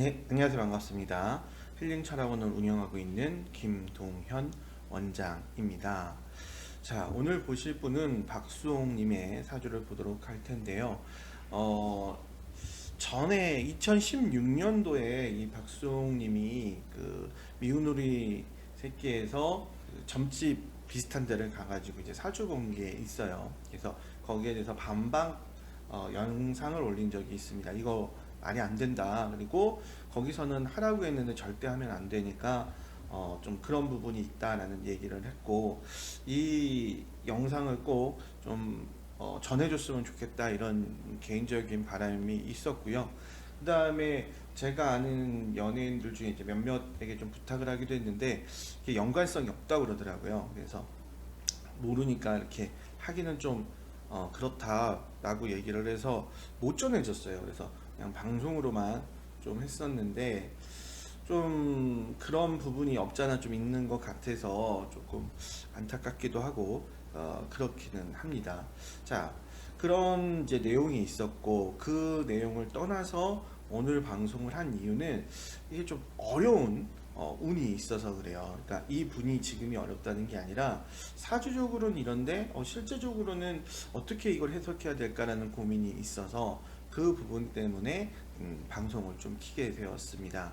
네, 안녕하세요. 반갑습니다. 힐링 철학원을 운영하고 있는 김동현 원장입니다. 자, 오늘 보실 분은 박수홍 님의 사주를 보도록 할 텐데요. 어, 전에 2016년도에 이 박수홍 님이 그 미운우리 새끼에서 그 점집 비슷한 데를 가가지고 이제 사주 본 게 있어요. 그래서 거기에 대해서 반박 어, 영상을 올린 적이 있습니다. 이거 말이 안 된다. 그리고 거기서는 하라고 했는데 절대 하면 안 되니까 어, 좀 그런 부분이 있다라는 얘기를 했고 이 영상을 꼭좀 어, 전해줬으면 좋겠다 이런 개인적인 바람이 있었고요. 그 다음에 제가 아는 연예인들 중에 이제 몇몇에게 좀 부탁을 하기도 했는데 이게 연관성이 없다고 그러더라고요. 그래서 모르니까 이렇게 하기는 좀 어, 그렇다라고 얘기를 해서 못 전해줬어요. 그래서 그냥 방송으로만 좀 했었는데 좀 그런 부분이 없잖아 좀 있는 것 같아서 조금 안타깝기도 하고 어, 그렇기는 합니다. 자 그런 이제 내용이 있었고 그 내용을 떠나서 오늘 방송을 한 이유는 이게 좀 어려운 어, 운이 있어서 그래요. 그러니까 이 분이 지금이 어렵다는 게 아니라 사주적으로는 이런데 어, 실제적으로는 어떻게 이걸 해석해야 될까라는 고민이 있어서 그 부분 때문에 음, 방송을 좀 키게 되었습니다.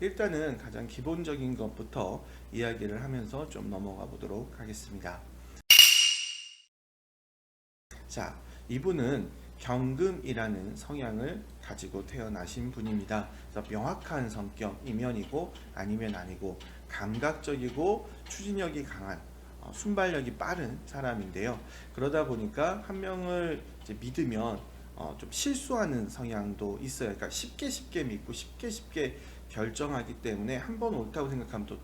일단은 가장 기본적인 것부터 이야기를 하면서 좀 넘어가 보도록 하겠습니다. 자, 이분은 경금이라는 성향을 가지고 태어나신 분입니다. 그래서 명확한 성격 이면이고 아니면 아니고 감각적이고 추진력이 강한 어, 순발력이 빠른 사람인데요. 그러다 보니까 한 명을 믿으면 어, 좀 실수하는 성향도 있어요. 그러니까 쉽게 쉽게 믿고 쉽게 쉽게 결정하기 때문에 한 번 옳다고 생각하면 또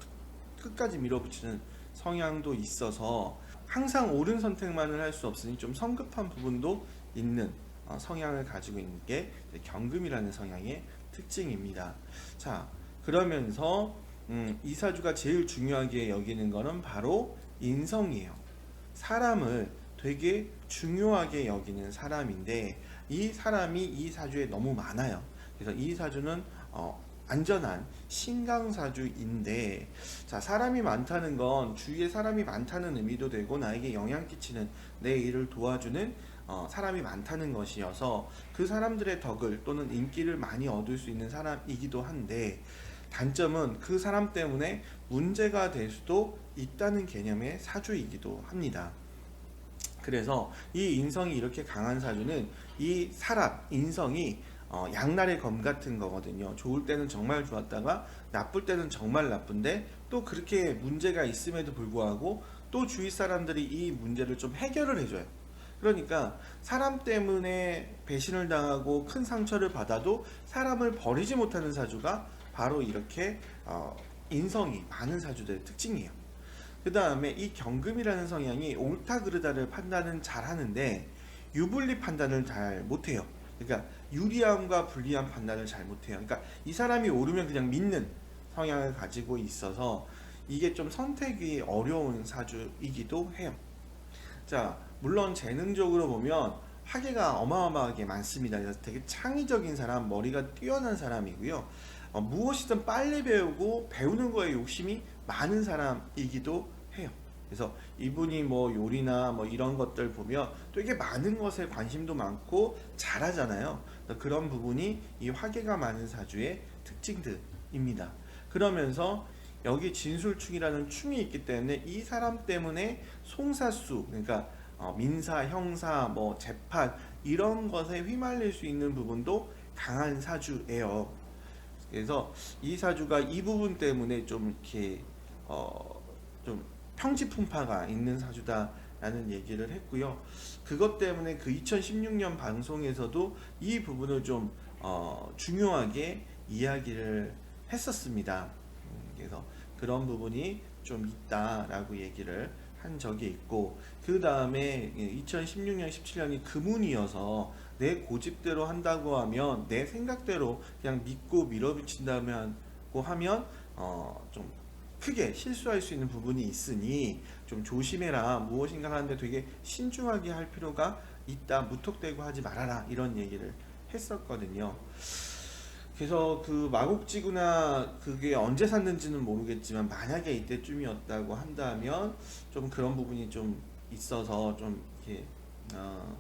끝까지 밀어붙이는 성향도 있어서 항상 옳은 선택만을 할 수 없으니 좀 성급한 부분도 있는 어, 성향을 가지고 있는 게 경금이라는 성향의 특징입니다. 자, 그러면서 음, 이 사주가 제일 중요하게 여기는 거는 바로 인성이에요. 사람을 되게 중요하게 여기는 사람인데 이 사람이 이 사주에 너무 많아요. 그래서 이 사주는 어, 안전한 신강사주인데 자 사람이 많다는 건 주위에 사람이 많다는 의미도 되고 나에게 영향 끼치는 내 일을 도와주는 어, 사람이 많다는 것이어서 그 사람들의 덕을 또는 인기를 많이 얻을 수 있는 사람이기도 한데 단점은 그 사람 때문에 문제가 될 수도 있다는 개념의 사주이기도 합니다. 그래서 이 인성이 이렇게 강한 사주는 이 사람 인성이 어, 양날의 검 같은 거거든요. 좋을 때는 정말 좋았다가 나쁠 때는 정말 나쁜데 또 그렇게 문제가 있음에도 불구하고 또 주위 사람들이 이 문제를 좀 해결을 해줘요. 그러니까 사람 때문에 배신을 당하고 큰 상처를 받아도 사람을 버리지 못하는 사주가 바로 이렇게 어, 인성이 많은 사주들의 특징이에요. 그 다음에 이 경금이라는 성향이 옳다 그르다를 판단은 잘 하는데 유불리 판단을 잘 못해요. 그러니까 유리함과 불리한 판단을 잘 못해요. 그러니까 이 사람이 옳으면 그냥 믿는 성향을 가지고 있어서 이게 좀 선택이 어려운 사주이기도 해요. 자, 물론 재능적으로 보면 학예가 어마어마하게 많습니다. 그래서 되게 창의적인 사람, 머리가 뛰어난 사람이고요. 어, 무엇이든 빨리 배우고 배우는 거에 욕심이 많은 사람이기도. 그래서 이분이 뭐 요리나 뭐 이런 것들 보면 되게 많은 것에 관심도 많고 잘하잖아요. 그런 부분이 이 화계가 많은 사주의 특징들입니다. 그러면서 여기 진술충이라는 충이 있기 때문에 이 사람 때문에 송사수 그러니까 어, 민사, 형사, 뭐 재판 이런 것에 휘말릴 수 있는 부분도 강한 사주예요. 그래서 이 사주가 이 부분 때문에 좀 이렇게 어, 좀 평지풍파가 있는 사주다라는 얘기를 했고요. 그것 때문에 그 2016년 방송에서도 이 부분을 좀 어, 중요하게 이야기를 했었습니다. 음, 그래서 그런 부분이 좀 있다라고 얘기를 한 적이 있고 그 다음에 2016년 17년이 금운이어서 내 고집대로 한다고 하면 내 생각대로 그냥 믿고 밀어붙인다고 하면 어, 좀 크게 실수할 수 있는 부분이 있으니 좀 조심해라. 무엇인가 하는데 되게 신중하게 할 필요가 있다. 무턱대고 하지 말아라. 이런 얘기를 했었거든요. 그래서 그 마곡지구나 그게 언제 샀는지는 모르겠지만 만약에 이때쯤이었다고 한다면 좀 그런 부분이 좀 있어서 좀 이렇게 어,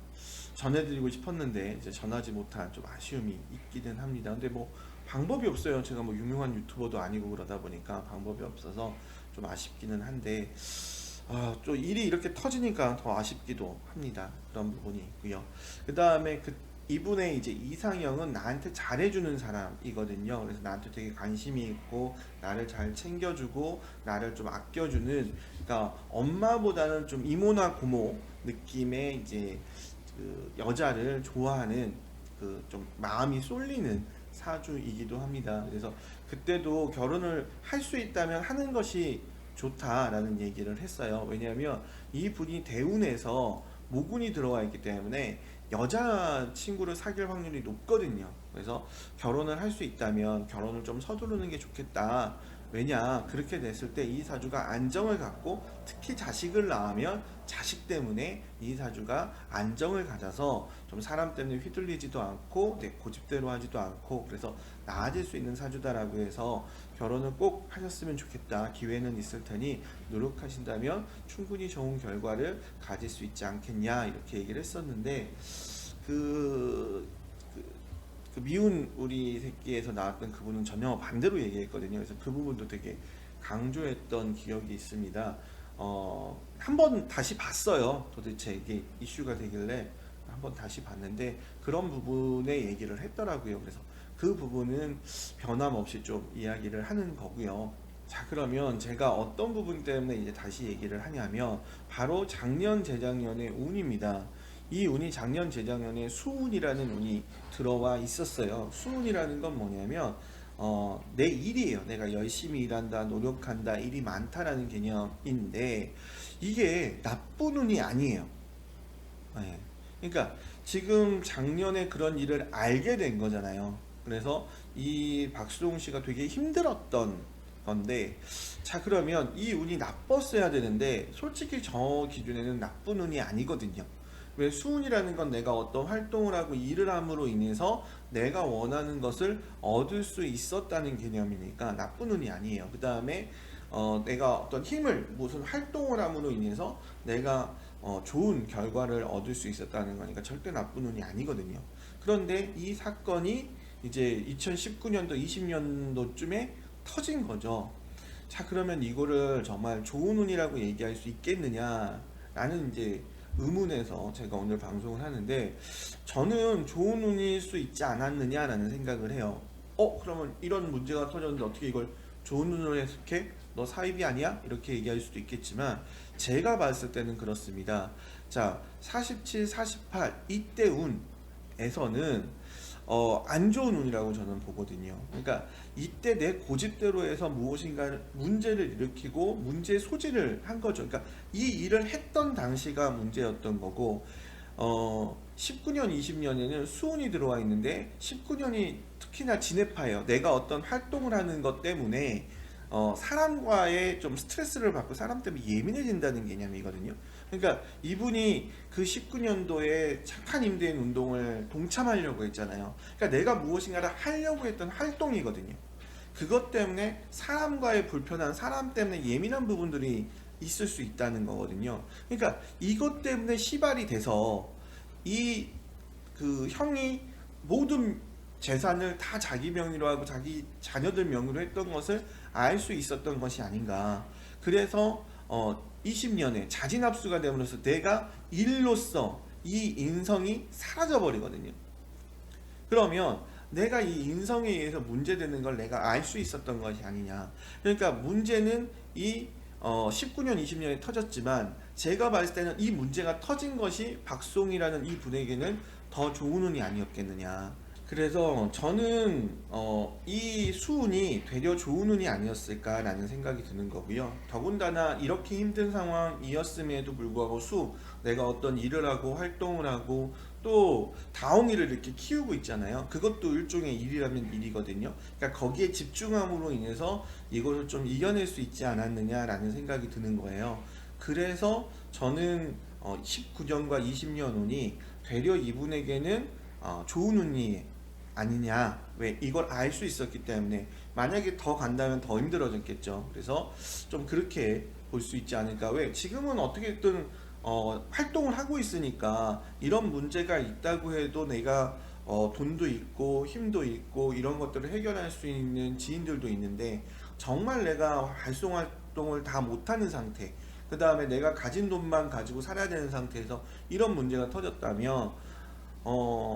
전해드리고 싶었는데 이제 전하지 못한 좀 아쉬움이 있기는 합니다. 근데 뭐 방법이 없어요. 제가 뭐 유명한 유튜버도 아니고 그러다 보니까 방법이 없어서 좀 아쉽기는 한데 아, 또 일이 이렇게 터지니까 더 아쉽기도 합니다. 그런 부분이 있고요. 그 다음에 그 이분의 이제 이상형은 나한테 잘해주는 사람이거든요. 그래서 나한테 되게 관심이 있고 나를 잘 챙겨주고 나를 좀 아껴주는 그러니까 엄마보다는 좀 이모나 고모 느낌의 이제 그 여자를 좋아하는 그 좀 마음이 쏠리는 사주이기도 합니다. 그래서 그때도 결혼을 할 수 있다면 하는 것이 좋다라는 얘기를 했어요. 왜냐하면 이 분이 대운에서 모군이 들어와 있기 때문에 여자 친구를 사귈 확률이 높거든요. 그래서 결혼을 할 수 있다면 결혼을 좀 서두르는 게 좋겠다. 왜냐? 그렇게 됐을 때 이 사주가 안정을 갖고 특히 자식을 낳으면 자식 때문에 이 사주가 안정을 가져서 좀 사람 때문에 휘둘리지도 않고 내 고집대로 하지도 않고 그래서 나아질 수 있는 사주다라고 해서 결혼을 꼭 하셨으면 좋겠다. 기회는 있을 테니 노력하신다면 충분히 좋은 결과를 가질 수 있지 않겠냐? 이렇게 얘기를 했었는데 그, 그, 그 미운 우리 새끼에서 나왔던 그분은 전혀 반대로 얘기했거든요. 그래서 그 부분도 되게 강조했던 기억이 있습니다. 어, 한 번 다시 봤어요. 도대체 이게 이슈가 되길래 한 번 다시 봤는데 그런 부분에 얘기를 했더라고요. 그래서 그 부분은 변함없이 좀 이야기를 하는 거고요. 자 그러면 제가 어떤 부분 때문에 이제 다시 얘기를 하냐면 바로 작년 재작년의 운입니다. 이 운이 작년 재작년에 수운이라는 운이 들어와 있었어요. 수운이라는 건 뭐냐면 어, 내 일이에요. 내가 열심히 일한다, 노력한다, 일이 많다라는 개념인데 이게 나쁜 운이 아니에요. 네. 그러니까 지금 작년에 그런 일을 알게 된 거잖아요. 그래서 이 박수홍 씨가 되게 힘들었던 건데 자 그러면 이 운이 나빴어야 되는데 솔직히 저 기준에는 나쁜 운이 아니거든요. 왜 수운이라는 건 내가 어떤 활동을 하고 일을 함으로 인해서 내가 원하는 것을 얻을 수 있었다는 개념이니까 나쁜 운이 아니에요. 그 다음에 어, 내가 어떤 힘을 무슨 활동을 함으로 인해서 내가 어, 좋은 결과를 얻을 수 있었다는 거니까 절대 나쁜 운이 아니거든요. 그런데 이 사건이 이제 2019년도, 20년도쯤에 터진 거죠. 자, 그러면 이거를 정말 좋은 운이라고 얘기할 수 있겠느냐 라는 이제 의문에서 제가 오늘 방송을 하는데 저는 좋은 운일 수 있지 않았느냐라는 생각을 해요. 어, 그러면 이런 문제가 터졌는데 어떻게 이걸 좋은 운으로 해석해? 너 사입이 아니야? 이렇게 얘기할 수도 있겠지만 제가 봤을 때는 그렇습니다. 자, 47, 48 이때 운에서는 어, 안 좋은 운이라고 저는 보거든요. 그러니까 이때 내 고집대로 해서 무엇인가 문제를 일으키고 문제 소지를 한 거죠. 그러니까 이 일을 했던 당시가 문제였던 거고 어, 19년, 20년에는 수운이 들어와 있는데 19년이 특히나 진해파예요. 내가 어떤 활동을 하는 것 때문에 어, 사람과의 좀 스트레스를 받고 사람 때문에 예민해진다는 개념이거든요. 그러니까 이분이 그 19년도에 착한 임대인 운동을 동참하려고 했잖아요. 그러니까 내가 무엇인가를 하려고 했던 활동이거든요. 그것 때문에 사람과의 불편한 사람 때문에 예민한 부분들이 있을 수 있다는 거거든요. 그러니까 이것 때문에 시발이 돼서 이 그 형이 모든 재산을 다 자기 명의로 하고 자기 자녀들 명의로 했던 것을 알 수 있었던 것이 아닌가. 그래서 어 20년에 자진합수가 되면서 내가 일로서 이 인성이 사라져 버리거든요. 그러면 내가 이 인성에 의해서 문제되는 걸 내가 알 수 있었던 것이 아니냐. 그러니까 문제는 이 어, 19년, 20년에 터졌지만 제가 봤을 때는 이 문제가 터진 것이 박송이라는 이 분에게는 더 좋은 운이 아니었겠느냐. 그래서 저는 어, 이 수운이 되려 좋은 운이 아니었을까라는 생각이 드는 거고요. 더군다나 이렇게 힘든 상황이었음에도 불구하고 수 내가 어떤 일을 하고 활동을 하고 또 다홍이를 이렇게 키우고 있잖아요. 그것도 일종의 일이라면 일이거든요. 그러니까 거기에 집중함으로 인해서 이것을 좀 이겨낼 수 있지 않았느냐라는 생각이 드는 거예요. 그래서 저는 어, 19년과 20년 운이 되려 이분에게는 어, 좋은 운이 아니냐 왜 이걸 알 수 있었기 때문에 만약에 더 간다면 더 힘들어졌겠죠. 그래서 좀 그렇게 볼 수 있지 않을까. 왜 지금은 어떻게든 어, 활동을 하고 있으니까 이런 문제가 있다고 해도 내가 어, 돈도 있고 힘도 있고 이런 것들을 해결할 수 있는 지인들도 있는데 정말 내가 활동 활동을 다 못하는 상태 그 다음에 내가 가진 돈만 가지고 살아야 되는 상태에서 이런 문제가 터졌다면 어,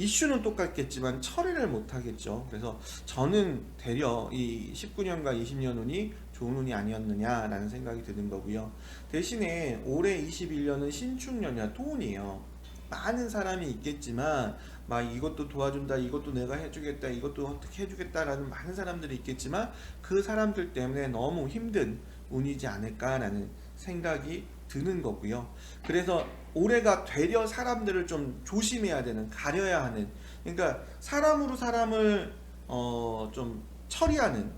이슈는 똑같겠지만 처리를 못하겠죠. 그래서 저는 되려 이 19년과 20년 운이 좋은 운이 아니었느냐라는 생각이 드는 거고요. 대신에 올해 21년은 신축년이야 토운이에요. 많은 사람이 있겠지만 막 이것도 도와준다, 이것도 내가 해주겠다, 이것도 어떻게 해주겠다라는 많은 사람들이 있겠지만 그 사람들 때문에 너무 힘든 운이지 않을까라는 생각이 드는 거고요. 그래서 올해가 되려 사람들을 좀 조심해야 되는 가려야 하는 그러니까 사람으로 사람을 어 좀 처리하는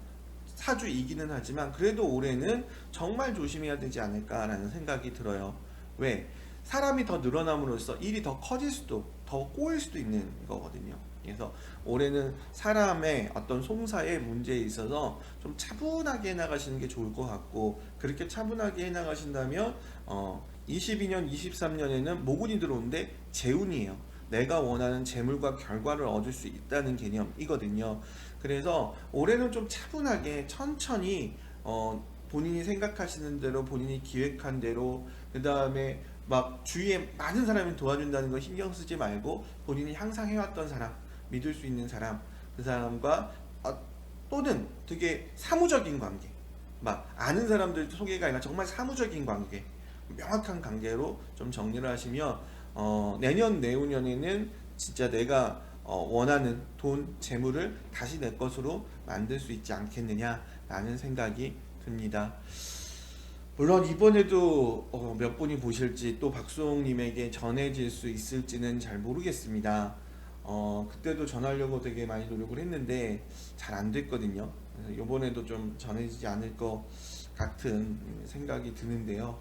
사주이기는 하지만 그래도 올해는 정말 조심해야 되지 않을까라는 생각이 들어요. 왜? 사람이 더 늘어남으로써 일이 더 커질 수도 더 꼬일 수도 있는 거거든요. 그래서 올해는 사람의 어떤 송사의 문제에 있어서 좀 차분하게 해나가시는 게 좋을 것 같고 그렇게 차분하게 해나가신다면 어 22년, 23년에는 모군이 들어오는데 재운이에요. 내가 원하는 재물과 결과를 얻을 수 있다는 개념이거든요. 그래서 올해는 좀 차분하게 천천히 어 본인이 생각하시는 대로 본인이 기획한 대로 그 다음에 막 주위에 많은 사람이 도와준다는 거 신경 쓰지 말고 본인이 항상 해왔던 사람 믿을 수 있는 사람 그 사람과 어, 또는 되게 사무적인 관계 막 아는 사람들 소개가 아니라 정말 사무적인 관계 명확한 관계로 좀 정리를 하시면 어, 내년 내후년에는 진짜 내가 어, 원하는 돈 재물을 다시 내 것으로 만들 수 있지 않겠느냐라는 생각이 듭니다. 물론 이번에도 어, 몇 분이 보실지 또 박수홍님에게 전해질 수 있을지는 잘 모르겠습니다. 어, 그때도 전하려고 되게 많이 노력을 했는데 잘 안 됐거든요. 이번에도 좀 전해지지 않을 것 같은 생각이 드는데요.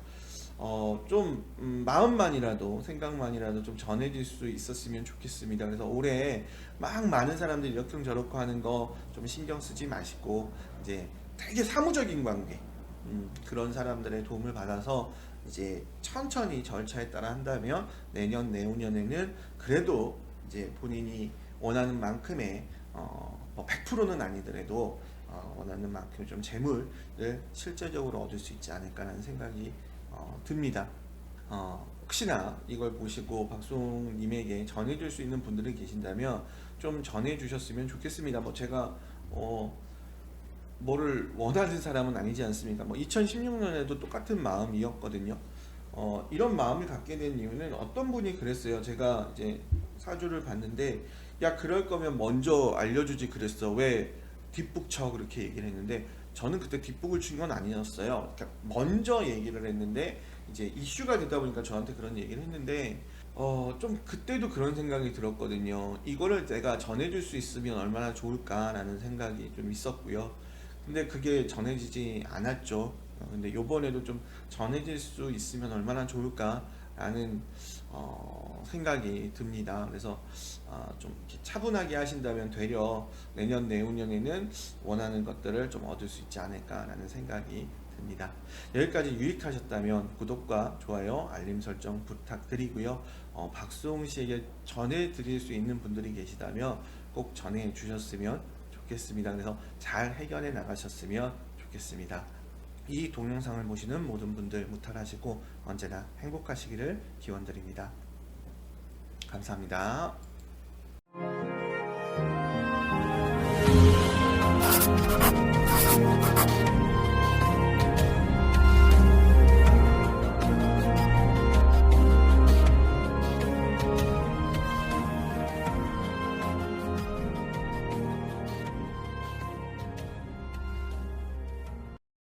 어, 좀 음, 마음만이라도 생각만이라도 좀 전해질 수 있었으면 좋겠습니다. 그래서 올해 막 많은 사람들이 이렇게 저렇게 하는 거 좀 신경 쓰지 마시고 이제 되게 사무적인 관계 음, 그런 사람들의 도움을 받아서 이제 천천히 절차에 따라 한다면 내년 내후년에는 그래도 이제 본인이 원하는 만큼의 어, 뭐 100%는 아니더라도 어, 원하는 만큼 좀 재물을 실제적으로 얻을 수 있지 않을까라는 생각이 어, 듭니다. 어, 혹시나 이걸 보시고 박송님에게 전해줄 수 있는 분들이 계신다면 좀 전해주셨으면 좋겠습니다. 뭐 제가 어, 뭐를 원하는 사람은 아니지 않습니까? 뭐 2016년에도 똑같은 마음이었거든요. 어, 이런 마음을 갖게 된 이유는 어떤 분이 그랬어요. 제가 이제 사주를 봤는데 야 그럴 거면 먼저 알려주지 그랬어. 왜 뒷북 쳐 그렇게 얘기를 했는데 저는 그때 뒷북을 친 건 아니었어요. 그러니까 먼저 얘기를 했는데 이제 이슈가 되다 보니까 저한테 그런 얘기를 했는데 어 좀 그때도 그런 생각이 들었거든요. 이거를 내가 전해줄 수 있으면 얼마나 좋을까라는 생각이 좀 있었고요. 근데 그게 전해지지 않았죠. 어, 근데 요번에도 좀 전해질 수 있으면 얼마나 좋을까 라는 어, 생각이 듭니다. 그래서 어, 좀 차분하게 하신다면 되려 내년 내후년에는 원하는 것들을 좀 얻을 수 있지 않을까라는 생각이 듭니다. 여기까지 유익하셨다면 구독과 좋아요, 알림 설정 부탁드리고요. 어, 박수홍 씨에게 전해드릴 수 있는 분들이 계시다면 꼭 전해 주셨으면 좋겠습니다. 그래서 잘 해결해 나가셨으면 좋겠습니다. 이 동영상을 보시는 모든 분들 무탈하시고 언제나 행복하시기를 기원드립니다. 감사합니다.